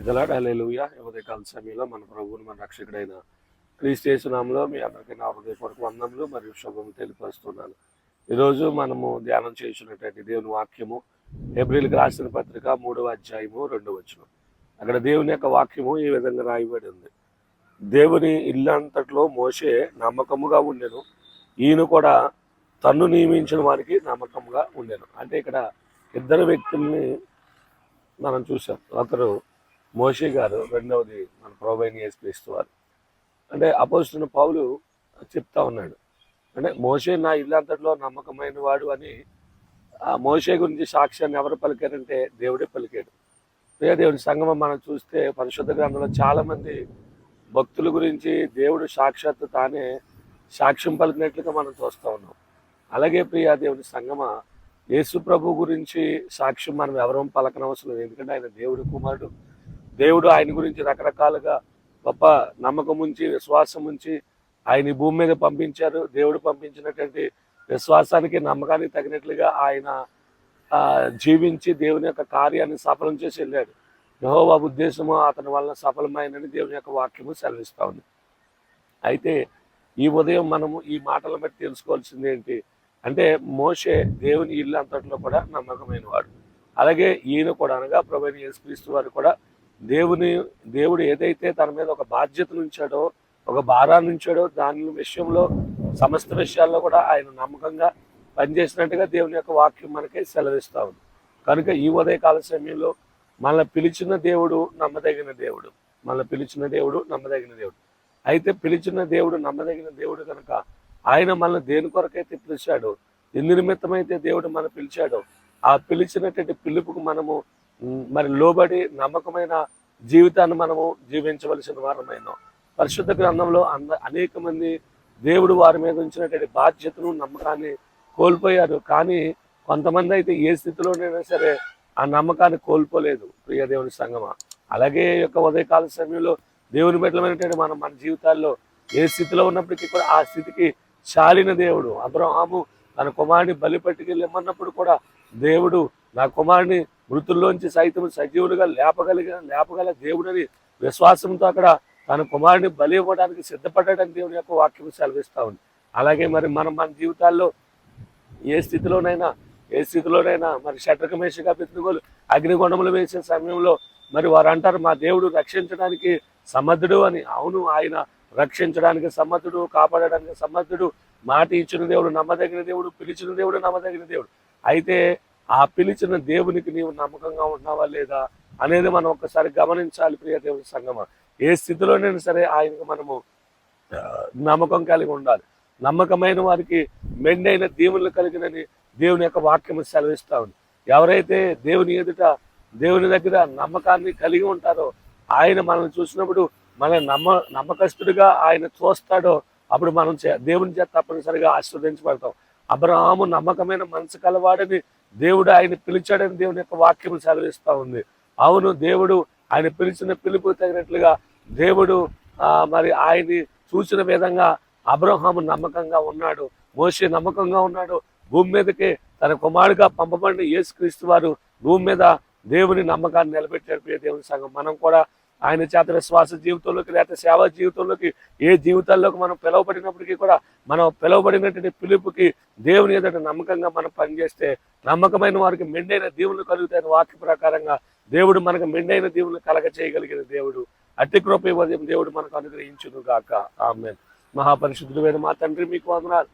ఇదలాడాలేలుయ ఉదయకాల సమయంలో మన ప్రభువుని మన రక్షకుడైన క్రీస్తేసునామంలో మీ అందరికీ నా హృదయపూర్వక వందములు మరియు శుభం తెలియపరుస్తున్నాను. ఈరోజు మనము ధ్యానం చేసినటువంటి దేవుని వాక్యము ఏప్రిల్కి రాసిన పత్రిక మూడవ అధ్యాయము రెండవ వచ్చిన అక్కడ దేవుని యొక్క వాక్యము ఈ విధంగా రాయబడి ఉంది. దేవుని ఇల్లంతట్లో మోసే నమ్మకముగా ఉండెను. ఈయన కూడా తన్ను నియమించిన వారికి నమ్మకంగా ఉండేను. అంటే ఇక్కడ ఇద్దరు వ్యక్తుల్ని మనం చూసాం ఒకరు మోషే గారు రెండవది మన ప్రోబైన్ యేసుక్రీస్తు వారు. అంటే అపోజిషన్ పౌలు చెప్తా ఉన్నాడు. అంటే మోషే నా ఇల్లంతట్లో నమ్మకమైన వాడు అని ఆ మోషే గురించి సాక్ష్యాన్ని ఎవరు పలికారంటే దేవుడే పలికాడు. ప్రియ దేవుడి సంగమం మనం చూస్తే పరిశుద్ధ గ్రంథంలో చాలామంది భక్తుల గురించి దేవుడు సాక్షాత్తు తానే సాక్ష్యం పలికినట్లుగా మనం చూస్తూ ఉన్నాం. అలాగే ప్రియా దేవుడి సంగమ యేసు ప్రభు గురించి సాక్ష్యం మనం ఎవరం పలకనవసరం లేదు. ఎందుకంటే ఆయన దేవుడి కుమారుడు. దేవుడు ఆయన గురించి రకరకాలుగా గొప్ప నమ్మకం ఉంచి విశ్వాసం ఉంచి ఆయన భూమి మీద పంపించారు. దేవుడు పంపించినటువంటి విశ్వాసానికి నమ్మకానికి తగినట్లుగా ఆయన జీవించి దేవుని యొక్క కార్యాన్ని సఫలం చేసి వెళ్ళాడు. యహోవా ఉద్దేశము అతని వలన సఫలమైనని దేవుని యొక్క వాక్యము సెలవిస్తా ఉంది. అయితే ఈ ఉదయం మనము ఈ మాటల బట్టి తెలుసుకోవాల్సింది ఏంటి అంటే మోషే దేవుని ఇల్లు అంతట్లో కూడా నమ్మకమైన వాడు. అలాగే ఈయన కూడా అనగా ప్రభు యేసుక్రీస్తు వారు కూడా దేవుని దేవుడు ఏదైతే తన మీద ఒక బాధ్యతను ఉంచాడో ఒక భారాన్ని ఉంచాడో దాని విషయంలో సమస్త విషయాల్లో కూడా ఆయన నమ్మకంగా పనిచేసినట్టుగా దేవుని యొక్క వాక్యం మనకి సెలవిస్తా ఉంది. కనుక ఈ ఉదయకాల సమయంలో మనల్ని పిలిచిన దేవుడు నమ్మదగిన దేవుడు. మనల్ని పిలిచిన దేవుడు నమ్మదగిన దేవుడు. అయితే పిలిచిన దేవుడు నమ్మదగిన దేవుడు కనుక ఆయన మనల్ని దేని కొరకైతే పిలిచాడో ఎందు నిమిత్తమైతే దేవుడు మన పిలిచాడో ఆ పిలిచినటువంటి పిలుపుకు మనము మరి లోబడి నమ్మకమైన జీవితాన్ని మనము జీవించవలసిన వారమైన. పరిశుద్ధ గ్రంథంలో అంద అనేక మంది దేవుడు వారి మీద ఉంచినటువంటి బాధ్యతను నమ్మకాన్ని కోల్పోయారు. కానీ కొంతమంది అయితే ఏ స్థితిలోనైనా సరే ఆ నమ్మకాన్ని కోల్పోలేదు ప్రియ దేవుని అలాగే యొక్క ఉదయకాల సమయంలో దేవుని బిడ్డలమైనటువంటి మనం మన జీవితాల్లో ఏ స్థితిలో ఉన్నప్పటికీ కూడా ఆ స్థితికి చాలిన దేవుడు. అబ్రహాము తన కుమారుని బలి పట్టుకెళ్ళమన్నప్పుడు కూడా దేవుడు నా కుమారుని మృతుల్లోంచి సైతం సజీవులుగా లేపగలిగిన లేపగల దేవుడని విశ్వాసంతో అక్కడ తన కుమారుని బలి ఇవ్వడానికి సిద్ధపడ్డాడని దేవుని యొక్క వాక్యం సెలవిస్తా ఉంది. అలాగే మరి మనం మన జీవితాల్లో ఏ స్థితిలోనైనా ఏ స్థితిలోనైనా మరి షట్రకమేషగా పెట్టుకోలు అగ్నిగొండములు వేసే సమయంలో మరి వారు అంటారు మా దేవుడు రక్షించడానికి సమర్థుడు అని. అవును ఆయన రక్షించడానికి సమర్థుడు కాపాడడానికి సమర్థుడు మాట ఇచ్చిన దేవుడు నమ్మదగిన దేవుడు పిలిచిన దేవుడు నమ్మదగిన దేవుడు. అయితే ఆ పిలిచిన దేవునికి నీవు నమ్మకంగా ఉన్నావా లేదా అనేది మనం ఒక్కసారి గమనించాలి ప్రియ దేవుని సంగమ. ఏ స్థితిలోనైనా సరే ఆయనకు మనము నమ్మకం కలిగి ఉండాలి. నమ్మకమైన వారికి మెండైన దేవుళ్ళు కలిగినని దేవుని యొక్క వాక్యం సెలవిస్తా ఉంది. ఎవరైతే దేవుని ఎదుట దేవుని దగ్గర నమ్మకాన్ని కలిగి ఉంటారో ఆయన మనల్ని చూసినప్పుడు మన నమ్మ నమ్మకస్తుడిగా ఆయన చూస్తాడో అప్పుడు మనం చే- దేవుని చేత తప్పనిసరిగా ఆశీర్వదించబడతాం. అబ్రహాము నమ్మకమైన మనసు కలవాడని దేవుడు ఆయన పిలిచాడని దేవుని యొక్క వాక్యం సెలవిస్తూ ఉంది. అవును దేవుడు ఆయన పిలిచిన పిలుపు తగినట్లుగా దేవుడు మరి ఆయన్ని చూసిన విధంగా అబ్రహాము నమ్మకంగా ఉన్నాడు మోసే నమ్మకంగా ఉన్నాడు. భూమి మీదకి తన కుమారుడిగా పంపబడిన యేసుక్రీస్తు వారు భూమి మీద దేవుని నమ్మకాన్ని నిలబెట్టారు ప్రియ దేవుని సంఘం. మనం కూడా ఆయన చేత శ్వాస జీవితంలోకి లేకపోతే సేవా జీవితంలోకి ఏ జీవితాల్లోకి మనం పిలువబడినప్పటికీ కూడా మనం పిలువబడినటువంటి పిలుపుకి దేవుని ఎదుట నమ్మకంగా మనం పనిచేస్తే నమ్మకమైన వారికి మెండైన దీవులు కలుగుతాయని వాక్య ప్రకారంగా దేవుడు మనకు మెండైన దీవులు కలగ చేయగలిగిన దేవుడు. అట్టి కృప ఉదయం దేవుడు మనకు అనుగ్రహించును గాక ఆమె మహాపరిశుద్ధుడైన మా తండ్రి మీకు వందనాలు.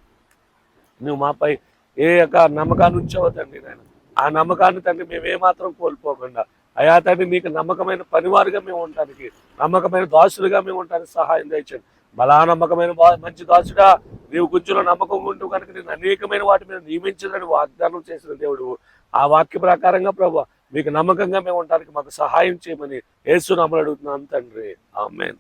నువ్వు మాపై ఏ యొక్క నమ్మకాన్ని ఉంచవద్దండి తండ్రి నేను ఆ నమ్మకాన్ని తండ్రి మేము ఏమాత్రం కోల్పోకుండా అయా తండ్రి నీకు నమ్మకమైన పనివారుగా మేము ఉండటానికి నమ్మకమైన దాసులుగా మేము ఉండటానికి సహాయం దయచండి బలా నమ్మకమైన మంచి దాసుడా నీవు గుజ్జులో నమ్మకం ఉంటూ కనుక నేను అనేకమైన వాటి మీద నియమించదని వాగ్దానం చేసిన దేవుడు. ఆ వాక్య ప్రకారంగా ప్రభు మీకు నమ్మకంగా మేము ఉండటానికి మాకు సహాయం చేయమని యేసు నమ్మలు అడుగుతున్నాను తండ్రి. ఆమెన్.